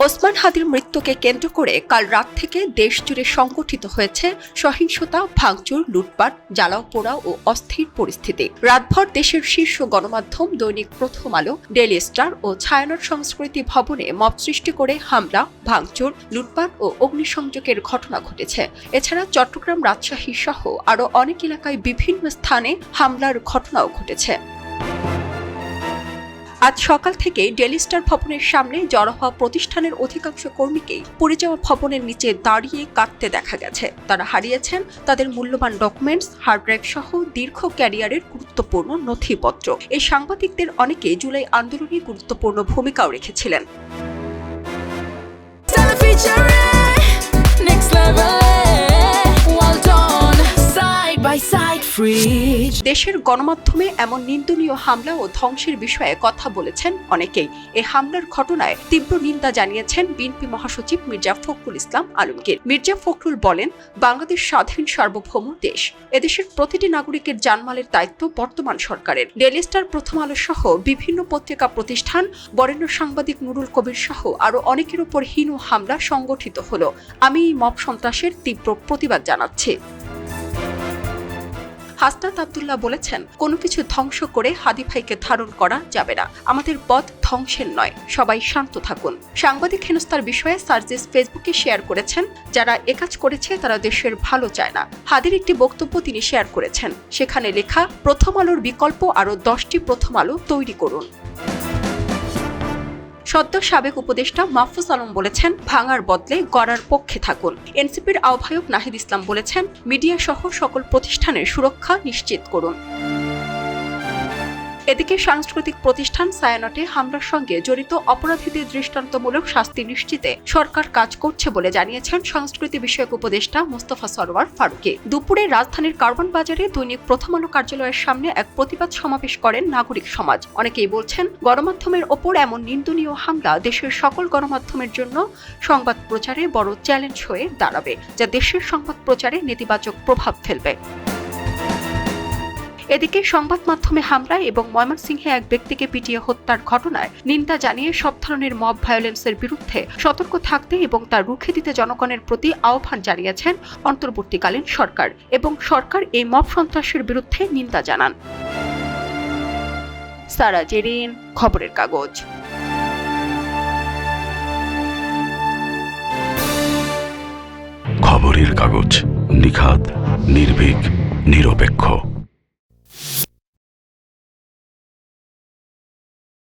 ওসমান হাদির মৃত্যুকে কেন্দ্র করে কাল রাত থেকে দেশ জুড়ে সংগঠিত হয়েছে সহিংসতা, ভাঙচুর, লুটপাট, জ্বালাও পোড়া ও অস্থির পরিস্থিতি। রাতভর দেশের শীর্ষ গণমাধ্যম দৈনিক প্রথম আলো ডেলি স্টার ও ছায়ানট সংস্কৃতি ভবনে মব সৃষ্টি করে হামলা, ভাঙচুর, লুটপাট ও অগ্নিসংযোগের ঘটনা ঘটেছে। এছাড়া চট্টগ্রাম রাজশাহী সহ আরও অনেক এলাকায় বিভিন্ন স্থানে হামলার ঘটনাও ঘটেছে। আজ সকাল থেকে ডেলি স্টার ভবনের সামনে জড়ো হওয়া প্রতিষ্ঠানের অধিকাংশ কর্মীকেই পুড়ে যাওয়া ভবনের নিচে দাঁড়িয়ে কাঁদতে দেখা গেছে। তারা হারিয়েছেন তাদের মূল্যবান ডকুমেন্টস হার্ড ড্রাইভ সহ দীর্ঘ ক্যারিয়ারের গুরুত্বপূর্ণ নথিপত্র। এই সাংবাদিকদের অনেকে জুলাই আন্দোলনে গুরুত্বপূর্ণ ভূমিকাও রেখেছিলেন। দেশের গণমাধ্যমে এমন নিন্দনীয় হামলা ও ধ্বংসের বিষয়ে কথা বলেছেন অনেকেই। এ হামলার ঘটনায় তীব্র নিন্দা জানিয়েছেন বিএনপি মহাসচিব মির্জা ফখরুল ইসলাম আলমগীর। মির্জা ফখরুল বলেন, বাংলাদেশ স্বাধীন সার্বভৌম দেশ। এদেশের প্রতিটি নাগরিকের জানমালের দায়িত্ব বর্তমান সরকারের। ডেলি স্টার প্রথম আলো সহ বিভিন্ন পত্রিকা প্রতিষ্ঠান, বরেণ্য সাংবাদিক নুরুল কবির সহ আরও অনেকের উপর হীন হামলা সংগঠিত হলো। আমি এই মব সন্ত্রাসের তীব্র প্রতিবাদ জানাচ্ছি। হাসনাত আবদুল্লাহ বলেছেন, কোনো কিছু ধ্বংস করে হাদি ভাইকে ধারণ করা যাবে না। আমাদের পথ ধ্বংসের নয়। সবাই শান্ত থাকুন। সাংবাদিক হেনস্তার বিষয়ে সার্জিস ফেসবুকে শেয়ার করেছেন, যারা একাজ করেছে তারা দেশের ভালো চায় না। হাদির একটি বক্তব্য তিনি শেয়ার করেছেন। সেখানে লেখা, প্রথম আলোর বিকল্প আরও দশটি প্রথম আলো তৈরি করুন। সদ্য সাবেক উপদেষ্টা মাহফুজ আলম বলেছেন, ভাঙার বদলে গড়ার পক্ষে থাকুন। এনসিপির আহ্বায়ক নাহিদ ইসলাম বলেছেন, মিডিয়া সহ সকল প্রতিষ্ঠানের সুরক্ষা নিশ্চিত করুন। এদিকে সাংস্কৃতিক প্রতিষ্ঠান সায়ানটে হামলার সঙ্গে জড়িত অপরাধীদের দৃষ্টান্তমূলক শাস্তি নিশ্চিতে সরকার কাজ করছে বলে জানিয়েছেন সংস্কৃতি বিষয়ক উপদেষ্টা মোস্তফা সরোয়ার ফারুকি। দুপুরে রাজধানীর কার্বন বাজারে দৈনিক প্রথম আলো কার্যালয়ের সামনে এক প্রতিবাদ সমাবেশ করেন নাগরিক সমাজ। অনেকেই বলছেন, গণমাধ্যমের ওপর এমন নিন্দনীয় হামলা দেশের সকল গণমাধ্যমের জন্য সংবাদ প্রচারে বড় চ্যালেঞ্জ হয়ে দাঁড়াবে, যা দেশের সংবাদ প্রচারে নেতিবাচক প্রভাব ফেলবে। এদিকে সংবাদ মাধ্যমে হামলা এবং ময়মনসিংহে এক ব্যক্তিকে পিটিয়ে হত্যার ঘটনায় নিন্দা জানিয়ে সব ধরনের মব ভায়োলেন্সের বিরুদ্ধে সতর্ক থাকতে এবং তা রুখে দিতে জনগণের প্রতি আহ্বান জানিয়েছেন অন্তর্বর্তীকালীন সরকার এবং সরকার এই মব সন্ত্রাসের বিরুদ্ধে নিন্দা জানান। সারা জেরিন, খবরের কাগজ। খবরের কাগজ নিখাত, নির্ভীক, নিরপেক্ষ।